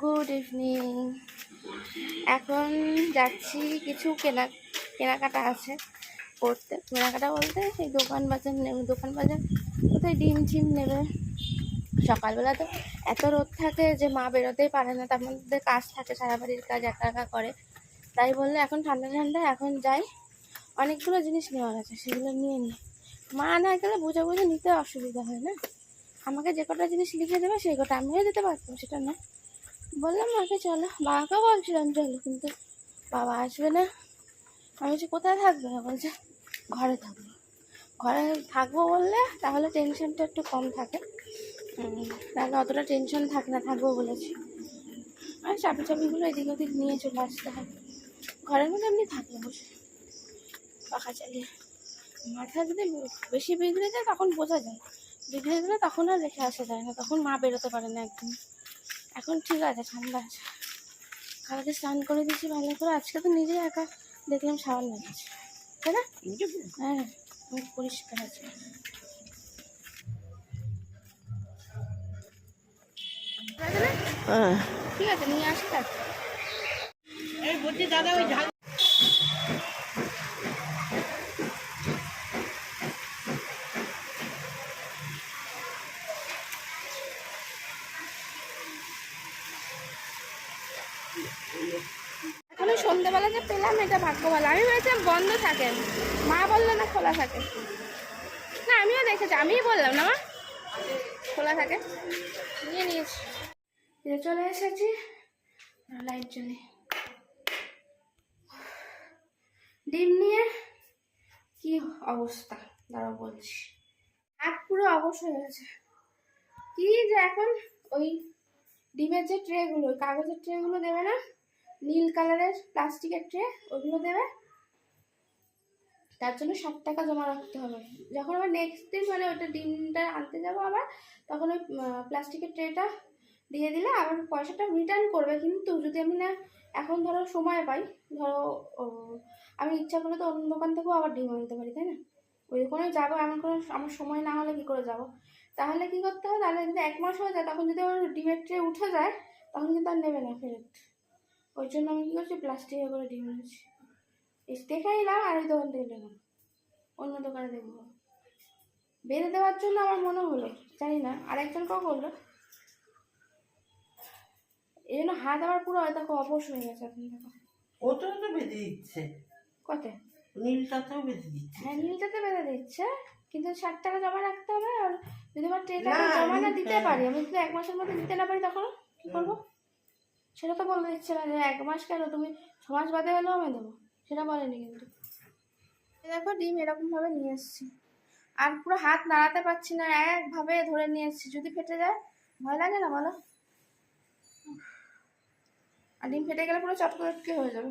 Good evening এখন যাচ্ছি, কিছু কেনা, কেনাকাটা আছে করতে। কেনাকাটা বলতে এই দোকান বাজার নেবে, দোকান বাজার কোথায় ডিম টিম নেবে? সকালবেলা তো এত রোদ থাকে যে মা বেরোতেই পারে না, তার মধ্যে কাজ থাকে, সারা বাড়ির কাজ একা একা করে। তাই বললে এখন ঠান্ডা ঠান্ডা, এখন যাই। অনেকগুলো জিনিস নেওয়ার আছে, সেগুলো নিয়ে নিই মা না গেলে বুঝে বুঝে নিতে অসুবিধা হয় না। আমাকে যে কটা জিনিস লিখে দেবে, সেই কটা আমিও দিতে পারতাম, সেটা না বললাম মাকে চলো। বাবাকেও বলছিলাম, চলো। কিন্তু বাবা আসবে না। আমি বলছি, কোথায় থাকবে না? বলছে, ঘরে থাকব। ঘরে থাকব বললে তাহলে টেনশনটা একটু কম থাকে। তাহলে অতটা টেনশন থাক না, থাকব বলেছি। আর চাবি চাবিগুলো এদিক ওদিক নিয়ে চলে আসতে হবে ঘরের মধ্যে এমনি থাকলে বসে। পাখা চালিয়ে। মাথা যদি বেশি বিগড়ে যায় তখন বোঝা যায় বিগড়ে গেলে তখন আর রেখে আসা যায় না। তখন মা বেরোতে পারে না একদম এখন ঠিক আছে ঠান্ডা আছে। কালকে স্নান করে দিয়েছি ভালো করে। আজকে তো নিজে একা দেখলাম সাবান লাগছে তাই না? হ্যাঁ অনেক পরিষ্কার আছে। হ্যাঁ। ঠিক আছে নিয়ে আসি তার এই বলছি দাদা ওই ঝাল এখনও সন্ধ্যেবেলা যে পেলাম, এটা ভাগ্য ভালো আমি ভেবেছিলাম বন্ধ থাকে। মা বলল না, খোলা থাকে। না, আমিও দেখেছি, আমিই বললাম না মা। খোলা থাকে। নিয়ে নিয়েছি। চলে এসেছি। লাইট জ্বলে। ডিম নিয়ে কি অবস্থা? দাঁড়াও বলছি। হাত পুরো অবশ হয়ে গেছে। কি যে এখন ওই ডিমের যে ট্রেগুলো কাগজের ট্রেগুলো দেবে না? নীল কালারের প্লাস্টিকের ট্রে ওগুলো দেবে। তার জন্য ষাট টাকা জমা রাখতে হবে। যখন আবার নেক্সট দিন মানে ওটা ডিমটা আনতে যাব আবার, তখন ওই প্লাস্টিকের ট্রেটা দিয়ে দিলে আবার পয়সাটা রিটার্ন করবে। কিন্তু যদি আমি না, এখন ধরো সময় পাই, ধরো আমি ইচ্ছা করলে তো অন্য দোকান থেকেও আবার ডিম আনতে পারি, তাই না? ওই দোকানে যাব, এমন কোনো, আমার সময় না হলে কী করে যাব? তাহলে কি করতে হবে? তাহলে যদি এক মাস হয়ে যায়, তখন যদি ওর ডিমের ট্রে উঠে যায়, তখন কিন্তু আর নেবে না ফেরত। ওই জন্য আমি কী করছি? প্লাস্টিকে করে ডিম এনেছি। দেখে নিলাম আর ওই দোকান থেকে নিলাম অন্য দোকানে দেখব। বেঁধে দেওয়ার জন্য আমার মনে হলো জানি না আরেকজন কেউ করল এই জন্য হাত আমার পুরো হয়তো অবশ হয়ে গেছে এখন দেখো। ওটাও তো বেঁধে দিচ্ছে। কত? নীলটাতেও বেঁধে দিচ্ছে। হ্যাঁ নীলটাতে বেঁধে দিচ্ছে কিন্তু ষাট টাকা জমা রাখতে হবে আর যদি আমার ট্রেটা না, জমা না দিতে। পারি আমি যদি এক মাসের মধ্যে দিতে না পারি তখন কি করব? সেটা তো বলে দিচ্ছে না যে এক মাস কেন? তুমি ছ মাস বাদে হলেও আমি দেবো। সেটা বলেনি কিন্তু। দেখো ডিম এরকমভাবে নিয়ে এসেছি। আর পুরো হাত নাড়াতে পারছি না, একভাবে ধরে নিয়ে এসেছি। যদি ফেটে যায়, ভয় লাগে না বলো? আর ডিম ফেটে গেলে পুরো চটকটকে হয়ে যাবে।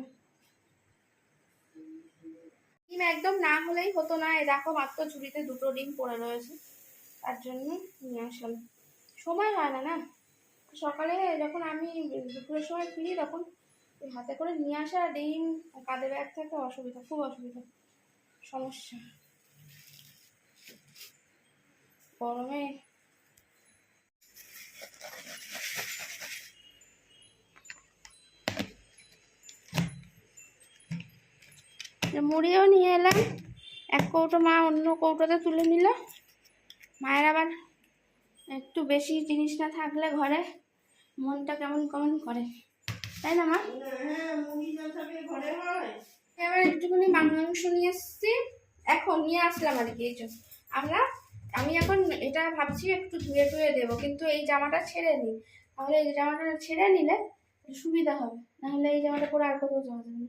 ডিম একদম না হলেই হতো না। এ দেখো মাত্র ঝুড়িতে দুটো ডিম পড়ে রয়েছে। তার জন্য নিয়ে আসলাম। সময় হয় না না? সকালে যখন আমি দুপুরের সময় ফিরি তখন হাতে করে নিয়ে আসা ডিম, কাঁধে ব্যাগ থাকে অসুবিধা, খুব অসুবিধা। সমস্যা। গরমে মুড়িও নিয়ে এলাম। এক কৌটো মা অন্য কৌটোতে তুলে নিল। মায়ের আবার একটু বেশি জিনিস না থাকলে ঘরে মনটা কেমন কেমন করে? তাই না মা? হ্যাঁ হয়। এবার একটুখানি মাংস নিয়ে এসেছি এখন নিয়ে আসলাম আর কি এই জন্য আমরা আমি এখন এটা ভাবছি একটু ধুয়ে ধুয়ে দেবো কিন্তু এই জামাটা ছেড়ে নিই তাহলে এই জামাটা ছেড়ে নিলে সুবিধা হবে। নাহলে এই জামাটা পরে আর কোথাও যাওয়া যাবে না।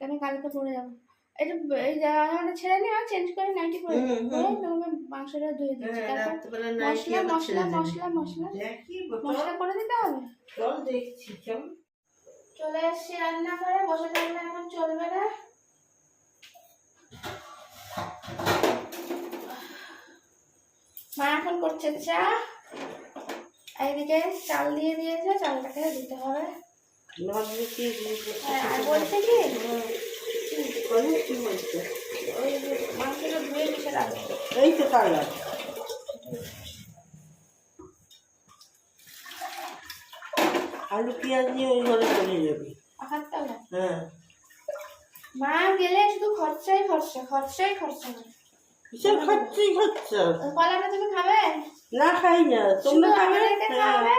আমি কালকে পরে যাব? এটা এই জামাটা ছেড়ে নিই আর চেঞ্জ করে নাইটি পরে হুম, হুম। পরে তোমাকে মাংসটা ধুয়ে দিচ্ছি। হ্যাঁ তারপর মশলা মশলা মশলা মশলা। মশলা করে দিতে হবে? চল দেখছি চল চলে এসছি রান্না করে বসে থাকলে এখন চলবে না। মা এখন করছে চা। এদিকে চাল দিয়ে দিয়েছে চালটাকে দিতে হবে। আর আর বলছে কি? করে কি এই তো আলু পেঁয়াজ নিয়ে ওই ঘরে চলে যাবে। হ্যাঁ। মা গেলে শুধু খরচাই খরচা। খরচাই খরচা কিসের খাচ্ছি খরচা কলাটা তুমি খাবে? না খাই না তোমরা খাবে? হ্যাঁ। খাওয়াবে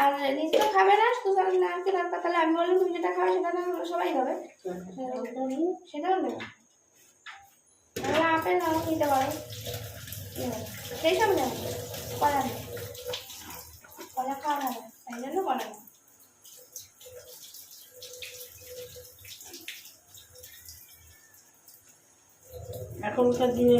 আর নিজে তো খাবে না শুধু নামকে পাতালে আমি বললাম তুমি যেটা খাবে সেটা না সবাই খাবে। সেটাও নেবে তাহলে আপেল নাও নিতে পারো। সেই সব নেবে কলা খাওয়া তাই জন্য কলা এখনকার দিনে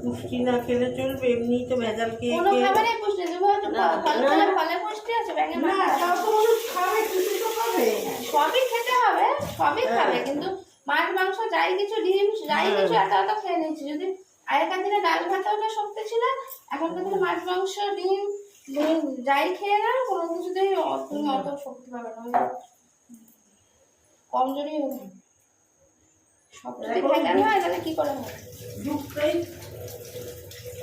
পুষ্টি না খেলে চলবে এমনিই তো ভেজাল খেয়ে কোনো খেয়ে খাবারে পুষ্টি তুমি হয়তো ফল না। ফলে পুষ্টি আছে ব্যাঙে না তাও তো মানুষ খাবে কিছু তো খাবে সবই খেতে হবে সবই হ্যাঁ। খাবে কিন্তু মাছ মাংস যাই কিছু ডিম যাই হ্যাঁ। কিছু এত এত খেয়ে নিচ্ছি যদি আগেকার দিনে ডাল ভাতও না শক্তি ছিল এখনকার দিনে মাছ মাংস ডিম ডিম যাই খেয়ে না কোনো কিছুতেই তুমি অত শক্তি পাবে না ওই কমজোরি হবে সব যদি ভেজাল হয় তাহলে কি করে হবে? যুগটাই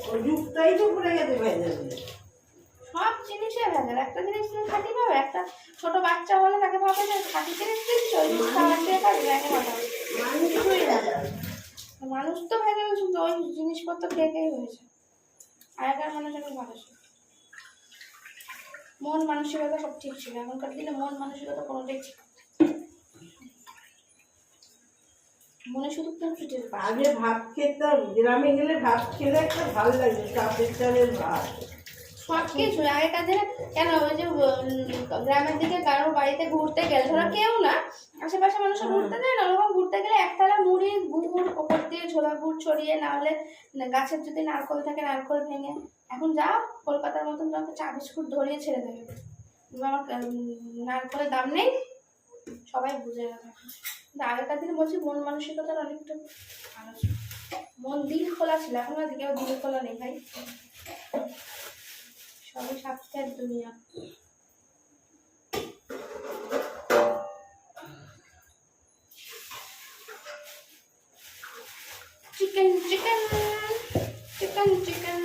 ওই যুগটাই তো পড়ে গেছে ভেজাল। সব জিনিসে ভেজাল। একটা জিনিস তুমি খাটি পাবে একটা ছোট বাচ্চা হলে তাকে ভাবে যে খাটি জিনিস দিচ্ছ ওই দিয়ে যাবে মানুষ তো ভেজাল। শুধু ওই জিনিসপত্র খেয়ে খেয়ে হয়েছে। আগেকার মানুষ এখন ভালো ছিল মন মানসিকতা সব ঠিক ছিল। এখনকার দিনে মন মানসিকতা কোনোটাই ঠিক না। মনে শুধু পুঁটু টের পায় আগে ভাত খেতাম গ্রামে গেলে ভাত খেলে একটা ভালো লাগে চাপের চালের ভাত। সব কিছু আগেকার দিনে কেন ওই যে গ্রামের দিকে কারোর বাড়িতে ঘুরতে গেলে ধরো কেউ না আশেপাশে মানুষ ঘুরতে যায় না ওরকম ঘুরতে গেলে একতলা মুড়ি গুড় ওপর দিয়ে ছোলা গুড় ছড়িয়ে না হলে গাছের যদি নারকল থাকে নারকল ভেঙে এখন যাও কলকাতার মতন তোমাকে চা বিস্কুট ধরিয়ে ছেড়ে দেবে। আমার নারকলের দাম নেই? সবাই বুঝে গেছে কিন্তু আগেকার দিনে বলছি, মন মানসিকতার অনেকটা ভালো ছিল মন দিল খোলা ছিল, এখন আর কেউ দিল খোলা নেই ভাই। সবই স্বার্থের দুনিয়া। চিকেন চিকেন চিকেন চিকেন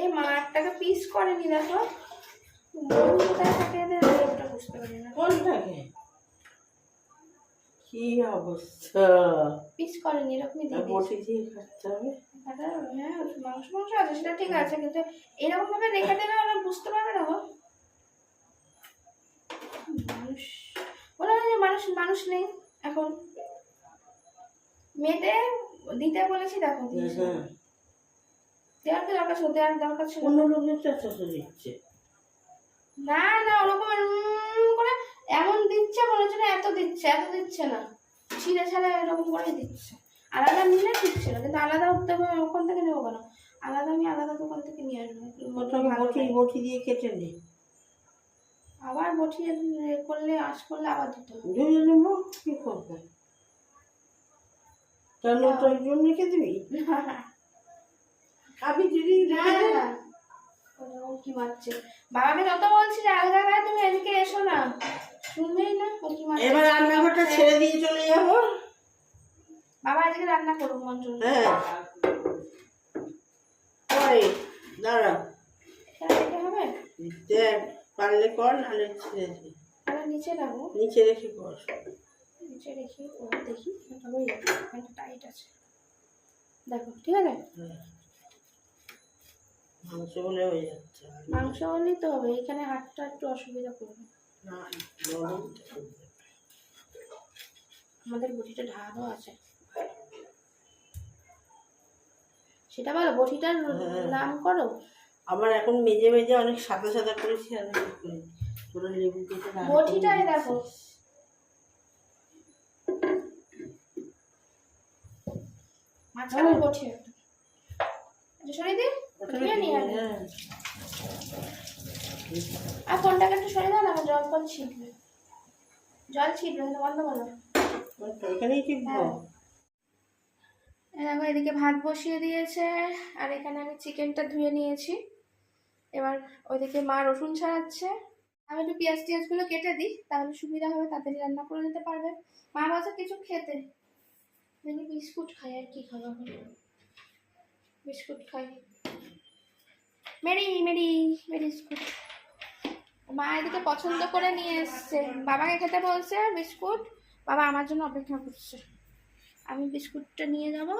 এই মা একটাকে পিস করেনি দেখো। কোথায় থাকে এদের ওটা বুঝতে পারি না। কোন থাকে? কি অবস্থা? পিস করেনি এরকমই দিয়ে বটি দিয়ে খাচ্ছে হবে? হ্যাঁ মাংস মাংস আছে সেটা ঠিক আছে কিন্তু এরকম ভাবে রেখে দিলে ওরা বুঝতে পারবে না গো। মানুষ মানুষ মানুষ নেই এখন। মেয়েতে দিতে বলেছি দেখো দেওয়ার দরকার ছিল দেওয়ার দরকার ছিল অন্য চাষা তো দিচ্ছে। না না ওরকম করে এমন দিচ্ছে মনে হচ্ছে না এত দিচ্ছে এত দিচ্ছে না। ছিঁড়ে ছাড়া এরকম করে দিচ্ছে। আলাদা নিলে ঠিক ছিল কিন্তু আলাদা উঠতে হবে ওখান থেকে নেব কেন? আলাদা আমি আলাদা দোকান থেকে নিয়ে আসব বটি দিয়ে। কেটে নে। আবার বটি করলে আঁশ করলে আবার দিতে হবে। নেব কি করবে? তাহলে রেখে দিবি? হ্যাঁ, দিই হ্যাঁ। ওরকম কি মারছে। বাবাকে যত বলছি আলগা গায়ে তুমি এদিকে এসো না। শুনবেই না কি মারছে। এবার রান্নাঘরটা ছেড়ে দিয়ে চলে যাব। বাবা আজকে রান্না করুক মন্ত্র হ্যাঁ। পরে দাঁড়া। রেখে হবে? দেখ পারলে কর নাহলে ছেড়ে দে। নিচে রাখব নিচে রেখে কর। নিচে রেখে ও দেখি হয়ে টাইট আছে। দেখো ঠিক আছে? হ্যাঁ। মাংস হয়ে যাচ্ছে। মাংস হলেই তো হবে এখানে হাতটা একটু অসুবিধা করবে। আমাদের বটিটা ঢাকাও আছে। সেটা বলো বটিটার হ্যাঁ। নাম করো। আবার এখন মেজে মেজে অনেক সাদা সাদা করেছি আর? পুরো লেবু কেটে বটিটাই দেখো। মাঝখানে বটি একটা আচ্ছা সরিয়ে ওখানে তুলে নিয়ে হ্যাঁ। আর ফোনটাকে একটু সরিয়ে দাও না আমার জল ফল ছিটবে। জল ছিটবে কিন্তু বন্ধ করো। হ্যাঁ। দেখো এদিকে ভাত বসিয়ে দিয়েছে আর এখানে আমি চিকেনটা ধুয়ে নিয়েছি। এবার ওইদিকে মা রসুন ছাড়াচ্ছে। আমি একটু পেঁয়াজ টিয়াজগুলো কেটে দিই তাহলে সুবিধা হবে তাড়াতাড়ি রান্না করে নিতে পারবে। মা বলছে কিছু খেতে। দেখি বিস্কুট খাই আর কি খাব? বিস্কুট খাই। Marie Marie Marie biscuit. মা এদিকে পছন্দ করে নিয়ে এসছে। বাবাকে খেতে বলছে বিস্কুট। বাবা আমার জন্য অপেক্ষা করছে। আমি বিস্কুটটা নিয়ে যাব।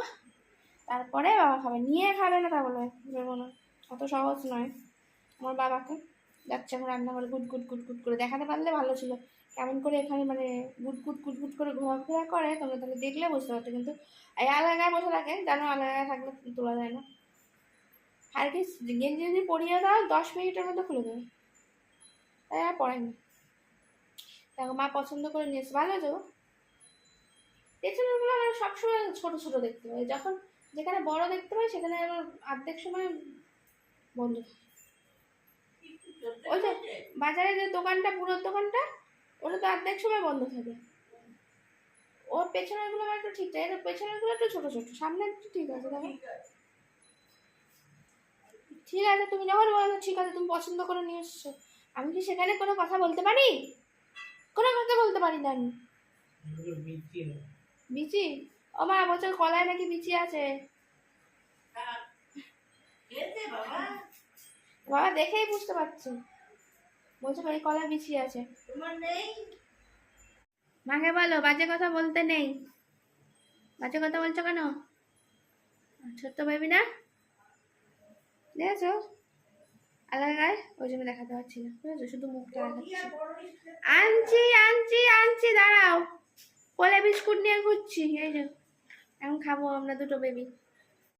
তারপরে বাবা খাবে। নিয়ে খাবে না তা বলে দেবো না। অত সহজ নয়। আমার বাবাকে যাচ্ছে এখন রান্না করে গুট গুট গুট গুট করে। দেখাতে পারলে ভালো ছিল। কেমন করে এখানে মানে গুট গুট গুট গুট করে ঘোরাফেরা করে, তোমরা তাহলে দেখলে বুঝতে পারতো। কিন্তু এই আলাদায় বসে থাকে। জানো আলাদায় থাকলে তোলা যায় না। আর কি গেঞ্জি যদি পরিয়ে দাও, দশ মিনিটের মধ্যে খুলে দেবে। তাই আর পড়ায়নি দেখো, মা পছন্দ করে নিয়েছে। ভালো গো। পেছনেরগুলো আমার সবসময় ছোটো ছোটো দেখতে পাই যখন যেখানে বড় দেখতে পাই, সেখানে আমার অর্ধেক সময় বন্ধ ওই যে বাজারে যে দোকানটা পুরো দোকানটা, ওটা তো অর্ধেক সময় বন্ধ থাকে। ওর পেছনেরগুলো আমার একটু ঠিক থাকে। এর পেছনেরগুলো একটু ছোটো ছোটো। সামনে একটু ঠিক আছে, দেখো। ঠিক আছে, তুমি যখন বলো, ঠিক আছে, তুমি পছন্দ করে নিয়ে এসছো। আমি কি সেখানে কোনো কথা বলতে পারি? কোনো কথা বলতে পারি না আমি। বিচি? ও মা বছর কলায় নাকি বিচি আছে। বাবা, দেখেই বুঝতে পারছি। বলছে এই কলায় বিচি আছে। মাকে বলো, বাজে কথা বলতে নেই। বাজে কথা বলছো কেন? ছোট্ট বেবি না? দেখেছ? আলাদা গায়ে? ওই জন্য দেখাতে পারছি না। বুঝেছ? শুধু মুখটা আনছি আনছি আনছি দাঁড়াও। কোলে বিস্কুট নিয়ে ঘুরছি এই যে। এখন খাব আমরা দুটো বেবি